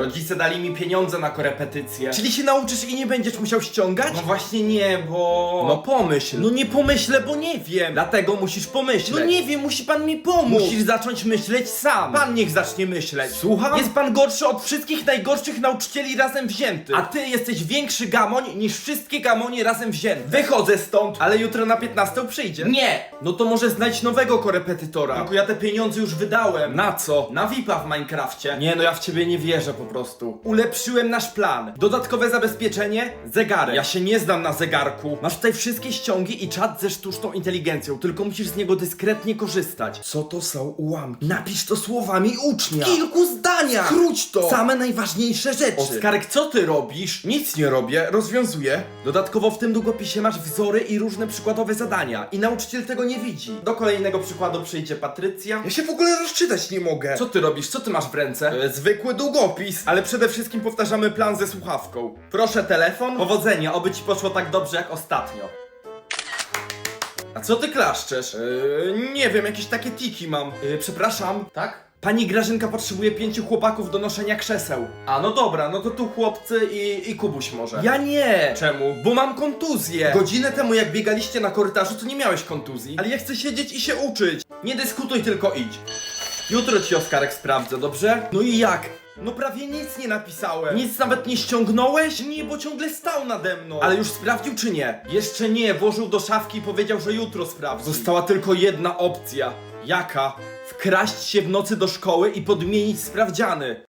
Rodzice dali mi pieniądze na korepetycje. Czyli się nauczysz i nie będziesz musiał ściągać? No właśnie nie, bo... No pomyśl. No nie pomyślę, bo nie wiem. Dlatego musisz pomyśleć. No nie wiem, musi pan mi pomóc. Musisz zacząć myśleć sam. Pan niech zacznie myśleć. Słucham? Jest pan gorszy od wszystkich najgorszych nauczycieli razem wziętych. A ty jesteś większy gamoń niż wszystkie gamonie razem wzięte. Wychodzę stąd, ale jutro na 15 przyjdzie. Nie! No to może znajdź nowego korepetytora. Tylko ja te pieniądze już wydałem. Na co? Na VIPa w Minecrafcie. Nie no, ja w ciebie nie wierzę po prostu. Ulepszyłem nasz plan. Dodatkowe zabezpieczenie? Zegarek. Ja się nie znam na zegarku. Masz tutaj wszystkie ściągi i czat ze sztuczną inteligencją, tylko musisz z niego dyskretnie korzystać. Co to są ułamki? Napisz to słowami ucznia. W kilku zdaniach! Skróć to! Same najważniejsze rzeczy. Oskarek, co ty robisz? Nic nie robię, rozwiązuję. Dodatkowo w tym długopisie masz wzory i różne przykładowe zadania. I nauczyciel tego nie widzi. Do kolejnego przykładu przyjdzie Patrycja. Ja się w ogóle rozczytać nie mogę. Co ty robisz? Co ty masz w ręce? E, zwykły długopis. Ale przede wszystkim powtarzamy plan ze słuchawką. Proszę telefon. Powodzenia, oby ci poszło tak dobrze jak ostatnio. A co ty klaszczesz? E, nie wiem, jakieś takie tiki mam. E, przepraszam. Tak? Pani Grażynka potrzebuje pięciu chłopaków do noszenia krzeseł. A no dobra, no to tu chłopcy i, i Kubuś może. Ja nie! Czemu? Bo mam kontuzję! Godzinę temu jak biegaliście na korytarzu, to nie miałeś kontuzji. Ale ja chcę siedzieć i się uczyć. Nie dyskutuj, tylko idź. Jutro ci Oskarek sprawdzę, dobrze? No i jak? No prawie nic nie napisałem. Nic nawet nie ściągnąłeś? Nie, bo ciągle stał nade mną. Ale już sprawdził czy nie? Jeszcze nie, włożył do szafki i powiedział, że jutro sprawdzi. Została tylko jedna opcja. Jaka? Wkraść się w nocy do szkoły i podmienić sprawdziany.